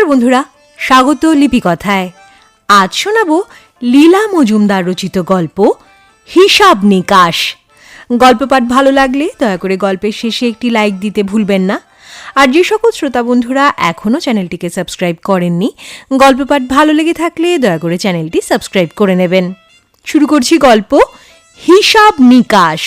নমস্কার বন্ধুরা, স্বাগত লিপি কথায় আজ শোনাবো লীলা মজুমদার রচিত গল্প, হিসাব নিকাশ। গল্প পাঠ ভালো লাগলে দয়া করে গল্পের শেষে একটি লাইক দিতে ভুলবেন না। আর যে সকল শ্রোতা বন্ধুরা এখনও চ্যানেলটিকে সাবস্ক্রাইব করেননি, গল্প পাঠ ভালো লেগে থাকলে দয়া করে চ্যানেলটি সাবস্ক্রাইব করে নেবেন। শুরু করছি গল্প, হিসাব নিকাশ।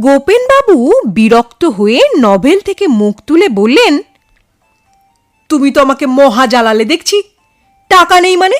গোপেনবাবু বিরক্ত হয়ে নভেল থেকে মুখ তুলে বললেন, তুমি তো আমাকে মহা জ্বালালে দেখছি। টাকা নেই মানে?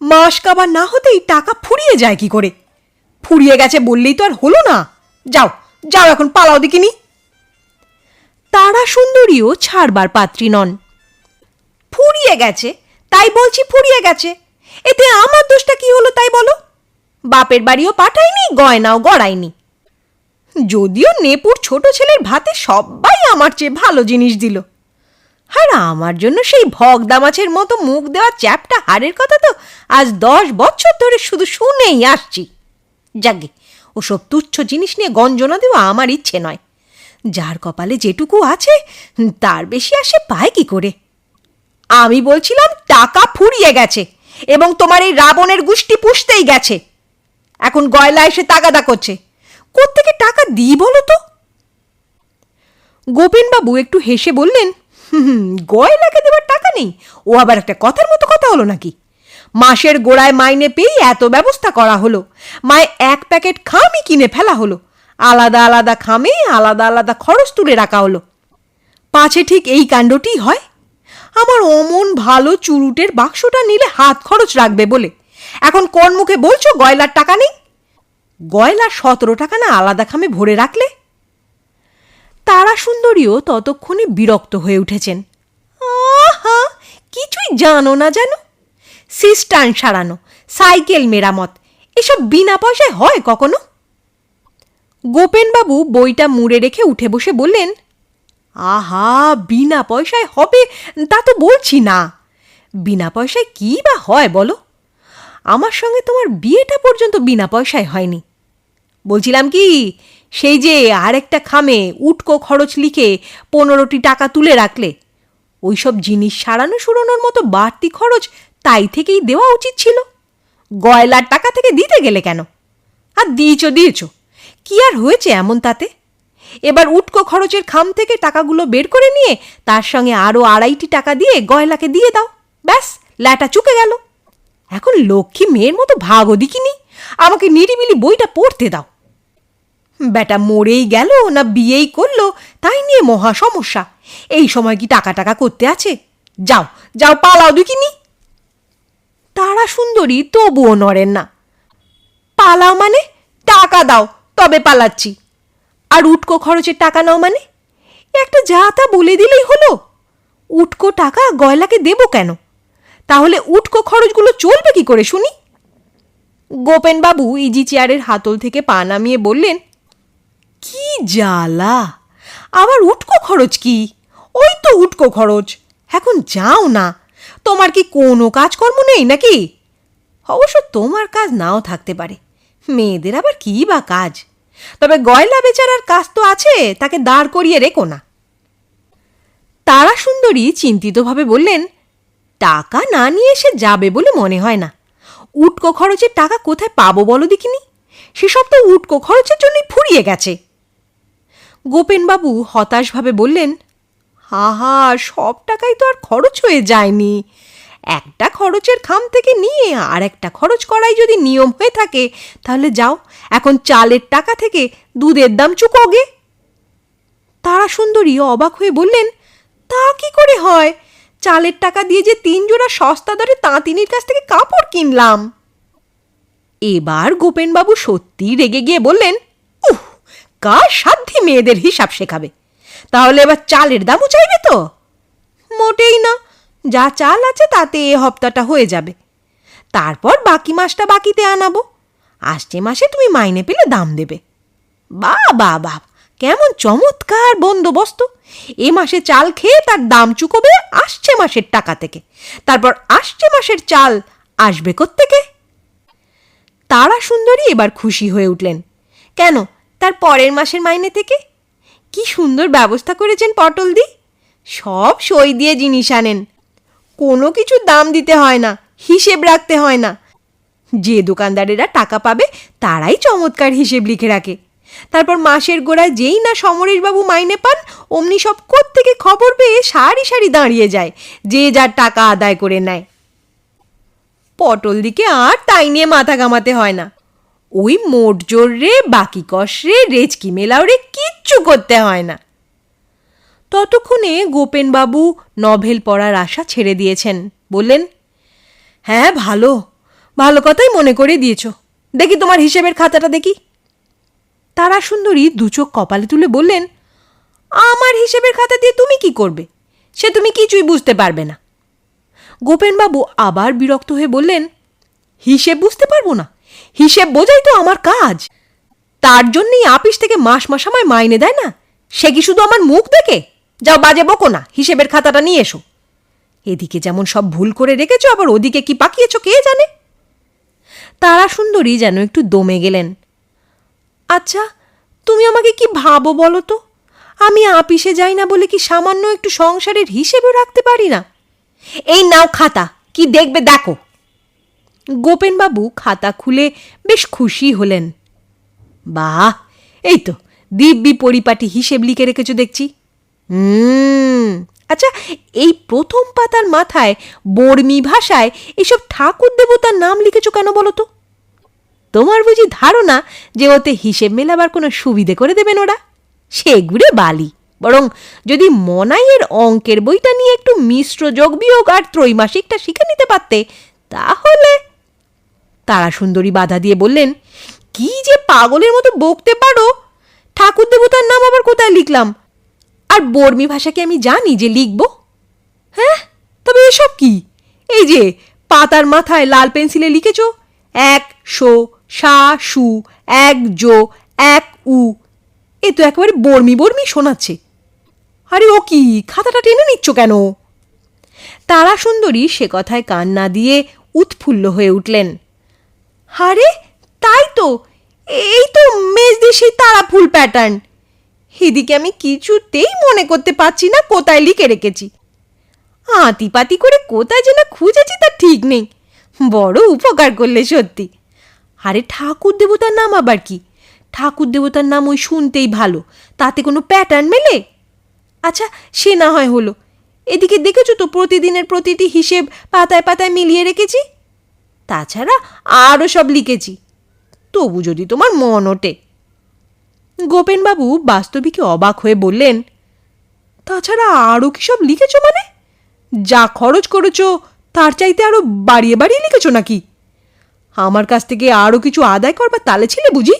মাস কাবার না হতেই টাকা ফুরিয়ে যায় কি করে? ফুরিয়ে গেছে বললেই তো আর হলো না। যাও যাও এখন, পালাও দেখিনি। তারা সুন্দরীও ছাড়বার পাত্রী নন। ফুরিয়ে গেছে, তাই বলছি ফুরিয়ে গেছে। এতে আমার দোষটা কি হলো তাই বলো? বাপের বাড়িও পাঠায়নি, গয়নাও গড়ায়নি। যদিও নেপুর ছোট ছেলের ভাতে সবাই আমার চেয়ে ভালো জিনিস দিল। আর আমার জন্য সেই ভগদা মাছের মতো মুখ দেওয়া চ্যাপটা হাড়ের কথা তো আজ দশ বছর ধরে শুধু শুনেই আসছি। যাগে, ওসব তুচ্ছ জিনিস নিয়ে গঞ্জনা দেওয়া আমার ইচ্ছে নয়। যার কপালে যেটুকু আছে, তার বেশি আসে পায় কি করে? আমি বলছিলাম টাকা ফুরিয়ে গেছে এবং তোমার এই রাবণের গুষ্টি পুষতেই গেছে। এখন গয়লা এসে তাগাদা করছে। কোত্থেকে টাকা দিই বলো তো? গোপেনবাবু একটু হেসে বললেন গয়লাকে দেবার টাকা নেই। ও আবার একটা কথার মতো কথা হলো নাকি? মাসের গোড়ায় মাইনে পেয়ে এত ব্যবস্থা করা হলো। মায় এক প্যাকেট খামই কিনে ফেলা হলো। আলাদা আলাদা খামে আলাদা আলাদা খরচ তুলে রাখা হলো। পাছে ঠিক এই কাণ্ডটি হয়? আমার অমন ভালো চুরুটের বাক্সটা নিলে হাত খরচ রাখবে বলে। এখন কোন মুখে বলছো গয়লার টাকা নেই? গয়লার সতেরো টাকা না আলাদা খামে ভরে রাখলে? তারা সুন্দরীও ততক্ষণে বিরক্ত হয়ে উঠেছেন। আহা, কিছুই জানো না জানো সিস্টান সারানো, সাইকেল মেরামত, এসব বিনা পয়সায় হয় কখনো? গোপেনবাবু বইটা মুড়ে রেখে উঠে বসে বললেন, আহা, বিনা পয়সায় হবে, তা তো বলছি না। বিনা পয়সায় কী বা হয় বলো? আমার সঙ্গে তোমার বিয়েটা পর্যন্ত বিনা পয়সায় হয়নি। বলছিলাম কি, সেই যে আরেকটা খামে উটকো খরচ লিখে পনেরোটি টাকা তুলে রাখলে, ওইসব জিনিস সারানো সুরানোর মতো বাড়তি খরচ তাই থেকেই দেওয়া উচিত ছিল। গয়লার টাকা থেকে দিতে গেলে কেন? আর দিয়েছ দিয়েছ। কি আর হয়েছে এমন তাতে? এবার উটকো খরচের খাম থেকে টাকাগুলো বের করে নিয়ে তার সঙ্গে আরও আড়াইটি টাকা দিয়ে গয়লাকে দিয়ে দাও। ব্যাস, ল্যাটা চুকে গেল। এখন লক্ষ্মী মেয়ের মতো ভাগও দিকিনি আমাকে নিরিবিলি বইটা পড়তে দাও। বেটা মরেই গেল না বিয়েই করল, তাই নিয়ে মহা সমস্যা। এই সময় কি টাকা টাকা করতে আছে? যাও যাও, পালাও দেখিনি তারা সুন্দরী তবুও নড়েন না। পালাও মানে? টাকা দাও, তবে পালাচ্ছি। আর উটকো খরচের টাকা নাও মানে? একটা যা তা বলে দিলেই হলো। উটকো টাকা গয়লাকে দেবো কেন? তাহলে উটকো খরচগুলো চলবে কি করে শুনি? গোপেনবাবু ইজি চেয়ারের হাতল থেকে পা নামিয়ে বললেন কি জ্বালা? আবার উটকো খরচ কি? ওই তো উটকো খরচ। এখন যাও না। তোমার কি কোনো কাজকর্ম নেই নাকি? অবশ্য তোমার কাজ নাও থাকতে পারে। মেয়েদের আবার কী বা কাজ? তবে গয়লা বেচারার কাজ তো আছে, তাকে দাঁড় করিয়ে রেখো না। তারা সুন্দরী চিন্তিতভাবে বললেন, টাকা না নিয়ে এসে যাবে বলে মনে হয় না। উটকো খরচের টাকা কোথায় পাবো বলো দেখিনি? সেসব তো উটকো খরচের জন্যই ফুরিয়ে গেছে। গোপেনবাবু হতাশভাবে বললেন, হাহা, সব টাকাই তো আর খরচ হয়ে যায়নি। একটা খরচের খাম থেকে নিয়ে আর একটা খরচ করাই যদি নিয়ম হয়ে থাকে, তাহলে যাও, এখন চালের টাকা থেকে দুধের দাম চুকোগে তারা সুন্দরী অবাক হয়ে বললেন, তা কি করে হয়? চালের টাকা দিয়ে যে তিন জোড়া সস্তা দরে তাঁতিনির কাছ থেকে কাপড় কিনলাম। এবার গোপেনবাবু সত্যি রেগে গিয়ে বললেন কার সাধ্যে মেয়েদের হিসাব শেখাবে। তাহলে এবার চালের দামও চাইবে তো? মোটেই না। যা চাল আছে তাতে এ হপ্তাটা হয়ে যাবে। তারপর বাকি মাসটা বাকিতে আনাবো। আসছে মাসে তুমি মাইনে পেলে দাম দেবে। বা বা বা, কেমন চমৎকার বন্দোবস্ত। এ মাসে চাল খেয়ে তার দাম চুকোবে আসছে মাসের টাকা থেকে। তারপর আসছে মাসের চাল আসবে কোত্থেকে? তারা সুন্দরী এবার খুশি হয়ে উঠলেন। কেন? তার পরের মাসের মাইনে থেকে? কি সুন্দর ব্যবস্থা করেছেন পটল দি। সব সই দিয়ে জিনিস আনেন। কোনো কিছু দাম দিতে হয় না, হিসেব রাখতে হয় না। যে দোকানদারেরা টাকা পাবে, তারাই চমৎকার হিসেব লিখে রাখে। তারপর মাসের গোড়ায় যেই না সমরেশবাবু মাইনে পান, অমনি সব থেকে খবর পেয়ে সারি সারি দাঁড়িয়ে যায়, যে যার টাকা আদায় করে নেয়। পটল দিকে আর তাই নিয়ে মাথা ঘামাতে হয় না। ওই মোট জোর রে, বাকি কষ রে, রেচকি মেলাও রে, কিচ্ছু করতে হয় না। ততক্ষণে গোপেনবাবু নভেল পড়ার আশা ছেড়ে দিয়েছেন। বললেন হ্যাঁ ভালো। ভালো কথাই মনে করে দিয়েছ। দেখি তোমার হিসেবের খাতাটা দেখি। তারা সুন্দরী দুচোখ কপালে তুলে বললেন, আমার হিসেবের খাতা দিয়ে তুমি কি করবে? সে তুমি কিছুই বুঝতে পারবে না। গোপেনবাবু আবার বিরক্ত হয়ে বললেন, হিসেব বুঝতে পারব না। হিসেব বোঝাই তো আমার কাজ। তার জন্যই আপিস থেকে মাস মাস আমায় মাইনে দেয় না। সে কি শুধু আমার মুখ দেখে? যাও বাজে বকো না, হিসেবের খাতাটা নিয়ে এসো। এদিকে যেমন সব ভুল করে রেখেছো, আবার ওদিকে কি পাকিয়েছো কে জানে? তারা সুন্দরী যেন একটু দমে গেলেন। আচ্ছা তুমি আমাকে কি ভাবো বলো তো? আমি আপিসে যাই না বলে কি সামান্য একটু সংসারের হিসেবেও রাখতে পারি না? এই নাও খাতা, কি দেখবে দেখো। গোপেনবাবু খাতা খুলে বেশ খুশি হলেন। বাহ, এই তো, দিব্যি পরিপাটি হিসেব লিখে রেখেছো দেখছি। হুম আচ্ছা এই প্রথম পাতার মাথায় বর্মি ভাষায় এসব ঠাকুর দেবতার নাম লিখেছো কেন বলো তো? তোমার বুঝি ধারণা যে ওতে হিসেব মেলাবার কোনো সুবিধে করে দেবেন ওরা? সেগুড়ে বালি। বরং যদি মনাইয়ের অঙ্কের বইটা নিয়ে একটু মিশ্র যোগ বিয়োগ আর ত্রৈমাসিকটা শিখে নিতে পারতে, তাহলে তারা সুন্দরী বাধা দিয়ে বললেন, কি যে পাগলের মতো বকতে পারো? ঠাকুর দেবতার নাম আবার কোথায় লিখলাম? আর বর্মি ভাষাকে আমি জানি যে লিখব। হ্যাঁ? তবে এসব কি? এই যে, পাতার মাথায় লাল পেন্সিলে লিখেছ, এক শো সা, সু, এক জো, এক উ। এ তো একেবারে বর্মি বর্মি শোনাচ্ছে। আরে ও কি, খাতাটা টেনে নিচ্ছ কেন? তারা সুন্দরী সে কথায় কান না দিয়ে উৎফুল্ল হয়ে উঠলেন। আরে, তাই তো। এই তো মেজদি সেই তারা ফুল প্যাটার্ন এদিকে আমি কিছুতেই মনে করতে পারছি না কোথায় লিখে রেখেছি। আতিপাতি করে কোথায় যেন খুঁজেছি তা ঠিক নেই। বড় উপকার করলে সত্যি। আরে, ঠাকুর দেবতার নাম আবার কি? ঠাকুর দেবতার নাম ওই শুনতেই ভালো। তাতে কোনো প্যাটার্ন মেলে? আচ্ছা সে না হয় হলো। এদিকে দেখেছ তো প্রতিদিনের প্রতিটি হিসেব পাতায় পাতায় মিলিয়ে রেখেছি? তাছাড়া আরও সব লিখেছি। তবু যদি তোমার মন ওঠে। গোপেনবাবু বাস্তবিকে অবাক হয়ে বললেন, তাছাড়া আরও কি সব লিখেছ মানে? যা খরচ করেছ, তার চাইতে আরও বাড়িয়ে বাড়িয়ে লিখেছো নাকি? আমার কাছ থেকে আরও কিছু আদায় করবার তালে ছিলে বুঝি?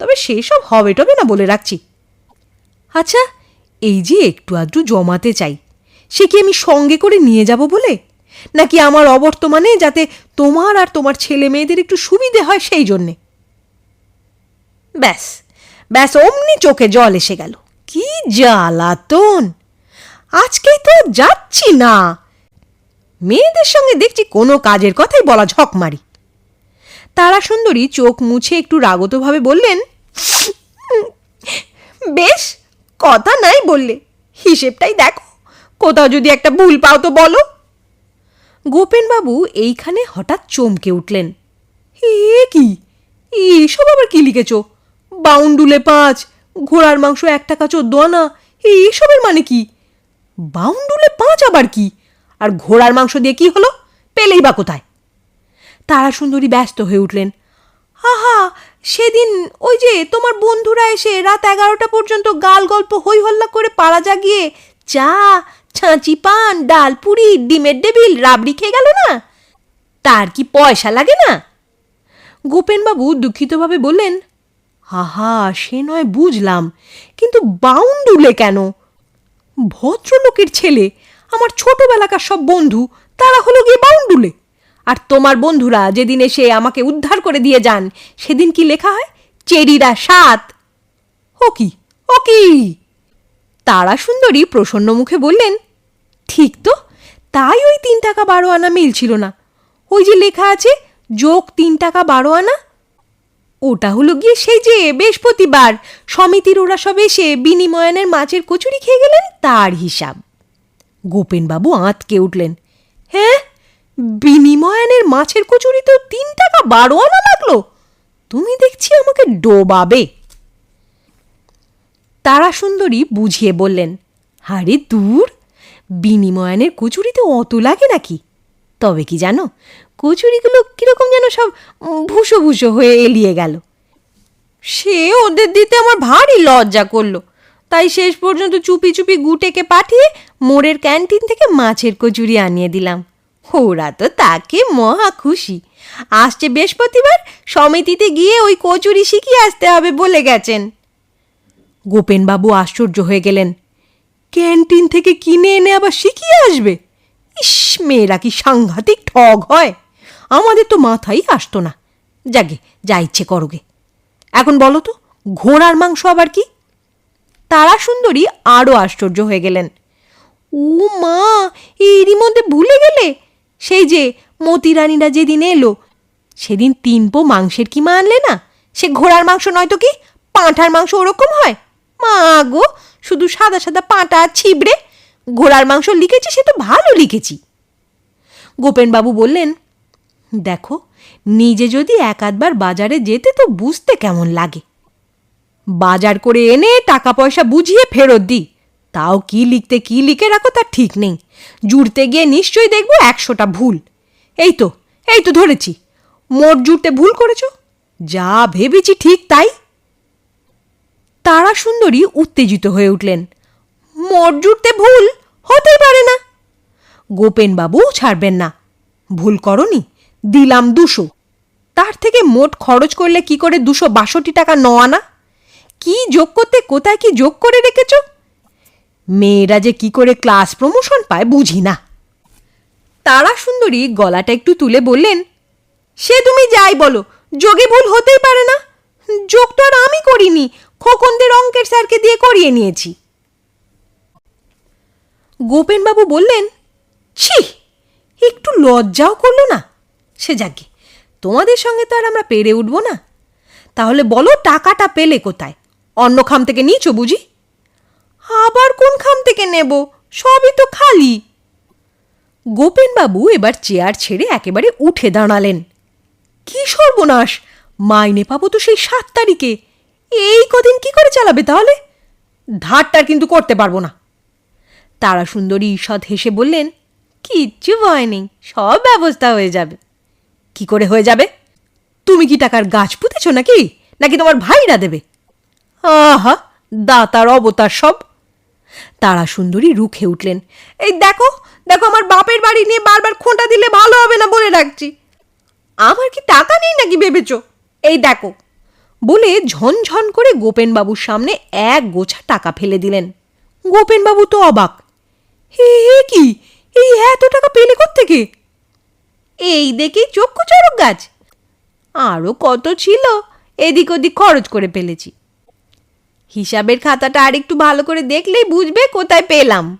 তবে সেসব হবে টবে না বলে রাখছি। আচ্ছা এই যে একটু আধটু জমাতে চাই, সে কি আমি সঙ্গে করে নিয়ে যাব বলে? নাকি আমার অবর্তমানে যাতে তোমার আর তোমার ছেলে মেয়েদের একটু সুবিধে হয় সেই জন্যে? ব্যাস ব্যাস, অমনি চোখে জল এসে গেল। কি জ্বালাতন! আজকেই তো যাচ্ছি না। মেয়েদের সঙ্গে দেখছি কোনো কাজের কথাই বলা ঝক মারি তারা সুন্দরী চোখ মুছে একটু রাগতভাবে বললেন, বেশ, কথা নাই বললে। হিসেবটাই দেখো। কোথাও যদি একটা ভুল পাও তো বলো। গোপেনবাবু এইখানে হঠাৎ চমকে উঠলেন। এ কি? এসব আবার কি লিখেছ? বাউন্ডুলে পাঁচ, ঘোড়ার মাংস এক টাকা চোদ্দ আনা, এসবের মানে কি? বাউন্ডুলে পাঁচ আবার কি? আর ঘোড়ার মাংস দিয়ে কি হলো? পেলেই বা কোথায়? তারা সুন্দরী ব্যস্ত হয়ে উঠলেন। আহা, সেদিন ওই যে তোমার বন্ধুরা এসে রাত এগারোটা পর্যন্ত গাল গল্প হই হল্লা করে পাড়া জাগিয়ে চা ছাঁচি পান, ডাল পুরি, ডিমের ডেবিল রাবড়ি খেয়ে গেল না? তার কি পয়সা লাগে না? গোপেনবাবু দুঃখিতভাবে বললেন, আহা, সে নয় বুঝলাম, কিন্তু বাউন্ডুলে কেন? ভদ্রলোকের ছেলে, আমার ছোটবেলাকার সব বন্ধু, তারা হলো গিয়ে বাউন্ডুলে আর তোমার বন্ধুরা, যেদিন এসে আমাকে উদ্ধার করে দিয়ে যান, সেদিন কি লেখা হয়? চেরিরা সাত। ও কি? ও কি? তারা সুন্দরী প্রসন্ন মুখে বললেন, ঠিক তো, তাই ওই তিন টাকা বারো আনা মিলছিল না। ওই যে লেখা আছে, যোগ তিন টাকা বারো আনা। ওটা হলো গিয়ে সেই যে বৃহস্পতিবার, সমিতির ওরা সব এসে বিনিময়নের মাছের কচুরি খেয়ে গেলেন তার হিসাব। গোপেনবাবু আঁতকে উঠলেন হ্যাঁ বিনিময়ানের মাছের কচুরি তো তিন টাকা বারো আনা লাগল। তুমি দেখছি আমাকে ডোবাবে। তারা সুন্দরী বুঝিয়ে বললেন, আরে দূর, বিনিময়ানের কচুরিতে অত লাগে নাকি? তবে কি জানো, কচুরিগুলো কীরকম যেন সব ভুসো ভুসো হয়ে এলিয়ে গেল। সে ওদের দিতে আমার ভারী লজ্জা করল। তাই শেষ পর্যন্ত চুপি চুপি গুটেকে পাঠিয়ে মোড়ের ক্যান্টিন থেকে মাছের কচুরি আনিয়ে দিলাম। ওরা তো তাকে মহা খুশি। আসছে বৃহস্পতিবার, সমিতিতে গিয়ে ওই কচুরি শিখিয়ে আসতে হবে বলে গেছেন। গোপেনবাবু আশ্চর্য হয়ে গেলেন। ক্যান্টিন থেকে কিনে এনে আবার শিখিয়ে আসবে? ইস, মেয়েরা কি সাংঘাতিক ঠগ হয়। আমাদের তো মাথাই আসতো না। যাগে, যা ইচ্ছে করোগে। এখন বলো তো, ঘোড়ার মাংস আবার কি? তারা সুন্দরী আরও আশ্চর্য হয়ে গেলেন। ও মা, এরই মধ্যে ভুলে গেলে। সেই যে মতিরানীরা যেদিন এলো, সেদিন তিন পো মাংসের কিমা আনলে না? সে ঘোড়ার মাংস নয় তো কি? পাঁঠার মাংস ওরকম হয়? মা গো, শুধু সাদা সাদা পাঁটা ছিবড়ে। ঘোড়ার মাংস লিখেছি, সে তো ভালো লিখেছি। গোপেনবাবু বললেন, দেখো, নিজে যদি এক আধবার বাজারে যেতে তো বুঝতে কেমন লাগে। বাজার করে এনে টাকা পয়সা বুঝিয়ে ফেরত দিই। তাও কি লিখতে কি লিখে রাখো তার ঠিক নেই। জুড়তে গিয়ে নিশ্চয়ই দেখব একশোটা ভুল। এই তো এই তো ধরেছি। মোট জুড়তে ভুল করেছ? যা ভেবেছি ঠিক তাই। তারা সুন্দরী উত্তেজিত হয়ে উঠলেন। জুড়তে ভুল হতেই পারে না। গোপেনবাবু ছাড়বেন না। ভুল করনি, দিলাম দুশো। তার থেকে মোট খরচ করলে কি করে দুশো বাষট্টি টাকা ন আনা? কি যোগ করতে, কোথায় কি যোগ করে রেখেছ? মেয়েরা যে কি করে ক্লাস প্রমোশন পায় বুঝি না। তারা সুন্দরী গলাটা একটু তুলে বললেন, সে তুমি যাই বলো, যোগে ভুল হতেই পারে না। যোগ তো আর আমি করিনি খোকনদের অঙ্কের স্যারকে দিয়ে করিয়ে নিয়েছি। গোপেনবাবু বললেন, ছি, একটু লজ্জাও করল না। সে যাকে, তোমাদের সঙ্গে তো আর আমরা পেরে উঠব না। তাহলে বলো টাকাটা পেলে কোথায়? অন্য খাম থেকে নিয়েছো বুঝি? আবার কোন খাম থেকে নেব? সবই তো খালি। গোপেনবাবু এবার চেয়ার ছেড়ে একেবারে উঠে দাঁড়ালেন। কি সর্বনাশ! মাইনে পাবো তো সেই সাত তারিখে। এই কদিন কি করে চালাবে তাহলে? ধারটার কিন্তু করতে পারব না। তারা সুন্দরী ঈষৎ হেসে বললেন, কিচ্ছু ভয় নেই, সব ব্যবস্থা হয়ে যাবে। কি করে হয়ে যাবে? তুমি কি টাকার গাছ পুঁতেছ নাকি? নাকি তোমার ভাইরা দেবে? আহা, দাতার অবতার সব। তারা সুন্দরী রুখে উঠলেন, এই দেখো দেখো আমার বাপের বাড়ি নিয়ে বারবার খোঁটা দিলে ভালো হবে না বলে রাখছি। আমার কি টাকা নেই নাকি ভেবেছ? এই দেখো বলে ঝনঝন করে গোপেনবাবুর সামনে এক গোছা টাকা ফেলে দিলেন। গোপেনবাবু তো অবাক। হে হে কি? এই এত টাকা পেলে থেকে এই দেখি চক্ষু চড়ক গাছ। আরও কত ছিল? এদিক ওদিক খরচ করে ফেলেছি। হিসাবের খাতাটা আর একটু ভালো করে দেখলেই বুঝবে কোথায় পেলাম।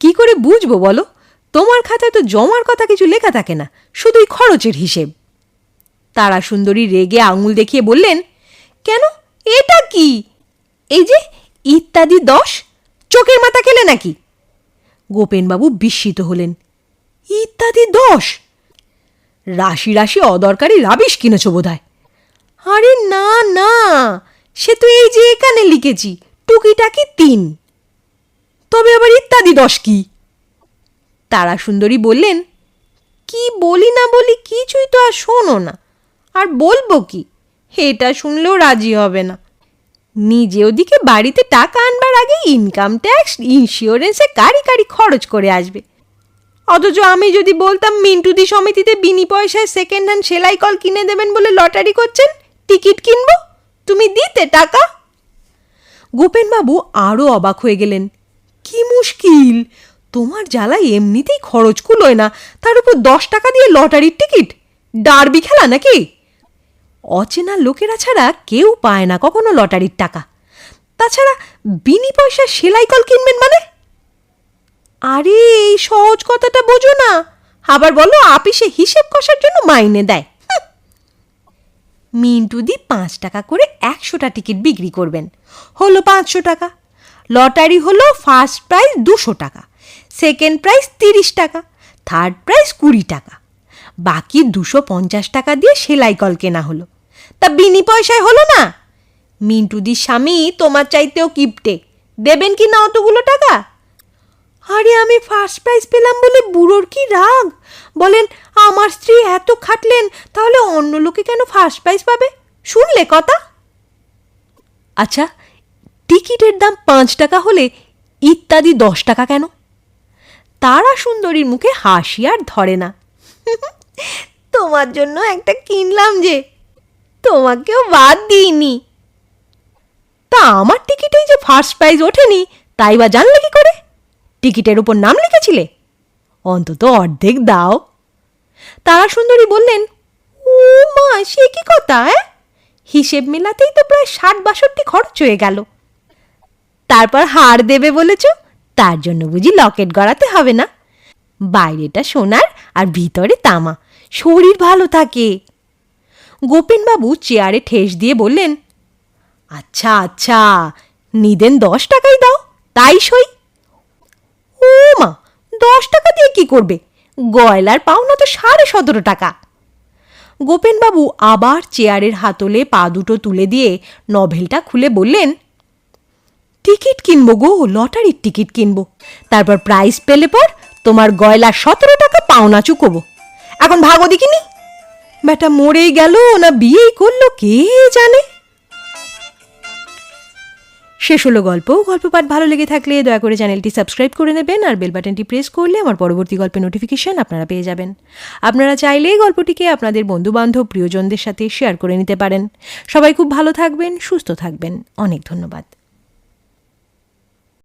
কি করে বুঝব বলো? তোমার খাতায় তো জমার কথা কিছু লেখা থাকে না, শুধুই খরচের হিসেব। তারা সুন্দরী রেগে আঙুল দেখিয়ে বললেন, কেন? এটা কি? এই যে ইত্যাদি দশ? চোখের মাথা খেলে নাকি? গোপেনবাবু বিস্মিত হলেন, ইত্যাদি দশ? রাশি রাশি অদরকারি রাবিশ কিনেছ বোধহয়? আরে না না, সে তো এই যে এখানে লিখেছি, টুকিটাকি তিন। তবে আবার ইত্যাদি দশ কি? তারা সুন্দরী বললেন, কি বলি না বলি কিছুই তো আর শোনো না। আর বলব কি? এটা শুনলেও রাজি হবে না। নিজে ওদিকে বাড়িতে টাকা আনবার আগে ইনকাম ট্যাক্স ইন্স্যুরেন্সে কারি কারি খরচ করে আসবে। অথচ আমি যদি বলতাম, মিন্টুদি সমিতিতে বিনি পয়সায় সেকেন্ড হ্যান্ড সেলাই কল কিনে দেবেন বলে লটারি করছেন, টিকিট কিনবো? তুমি দিতে টাকা? গোপেনবাবু আরও অবাক হয়ে গেলেন। কি মুশকিল! তোমার জ্বালায় এমনিতেই খরচ কুলোয় না, তার উপর দশ টাকা দিয়ে লটারির টিকিট? ডারবি খেলা নাকি? অচেনা লোকেরা ছাড়া কেউ পায় না কখনো লটারির টাকা। তাছাড়া বিনি পয়সা সেলাই কল কিনবেন মানে? আরে, এই সহজ কথাটা বোঝো না। আবার বলো, আপিসে হিসেব কষার জন্য মাইনে দেয়। হুঁ। মিন্টুদি পাঁচ টাকা করে একশোটা টিকিট বিক্রি করবেন। হলো পাঁচশো টাকা। লটারি হলো ফার্স্ট প্রাইজ দুশো টাকা। সেকেন্ড প্রাইজ তিরিশ টাকা। থার্ড প্রাইজ কুড়ি টাকা। বাকি দুশো পঞ্চাশ টাকা দিয়ে সেলাই কল কেনা হলো। তা বিনি পয়সায় হলো না? মিন্টুদির স্বামী তোমার চাইতেও কিপটে। দেবেন কি না অতগুলো টাকা? আরে আমি ফার্স্ট প্রাইজ পেলাম বলে বুড়োর কি রাগ? বলেন, আমার স্ত্রী এত খাটলেন, তাহলে অন্য লোকে কেন ফার্স্ট প্রাইজ পাবে? শুনলে কথা? আচ্ছা টিকিটের দাম পাঁচ টাকা হলে ইত্যাদি দশ টাকা কেন? তারা সুন্দরীর মুখে হাসি আর ধরে না। তোমার জন্য একটা কিনলাম যে, তোমাকেও বাদ দিইনি। তা আমার টিকিটেই যে ফার্স্ট প্রাইজ ওঠেনি, তাই বা জানলে কি করে? টিকিটের উপর নাম লিখেছিলে? অন্তত অর্ধেক দাও। তারা সুন্দরী বললেন, ও মা, সে কি কথা হ্যাঁ হিসেব মেলাতেই তো প্রায় ষাট বাষট্টি খরচ হয়ে গেল। তারপর হার দেবে বলেছ, তার জন্য বুঝি লকেট গড়াতে হবে না। বাইরেটা সোনার আর ভিতরে তামা। শরীর ভালো থাকে। গোপেনবাবু চেয়ারে ঠেস দিয়ে বললেন আচ্ছা আচ্ছা নিদেন দশ টাকাই দাও, তাই সই। ও মা, দশ টাকা দিয়ে কি করবে? গয়লার পাওনা তো সাড়ে সতেরো টাকা। গোপেনবাবু আবার চেয়ারের হাতলে পা দুটো তুলে দিয়ে নভেলটা খুলে বললেন, টিকিট কিনবো গো, লটারির টিকিট কিনবো। তারপর প্রাইজ পেলে পর তোমার গয়লা সতেরো টাকা পাওনা চুকোবো। এখন ভাগো দেখিনি বেটা মরেই গেল না বিয়েই করল, কে জানে? শেষ হলো গল্প। গল্প পাঠ ভালো লেগে থাকলে দয়া করে চ্যানেলটি সাবস্ক্রাইব করে নেবেন আর বেল বাটনটি প্রেস করলে আমার পরবর্তী গল্পের নোটিফিকেশান আপনারা পেয়ে যাবেন। আপনারা চাইলে গল্পটিকে আপনাদের বন্ধুবান্ধব প্রিয়জনদের সাথে শেয়ার করে নিতে পারেন। সবাই খুব ভালো থাকবেন, সুস্থ থাকবেন। অনেক ধন্যবাদ।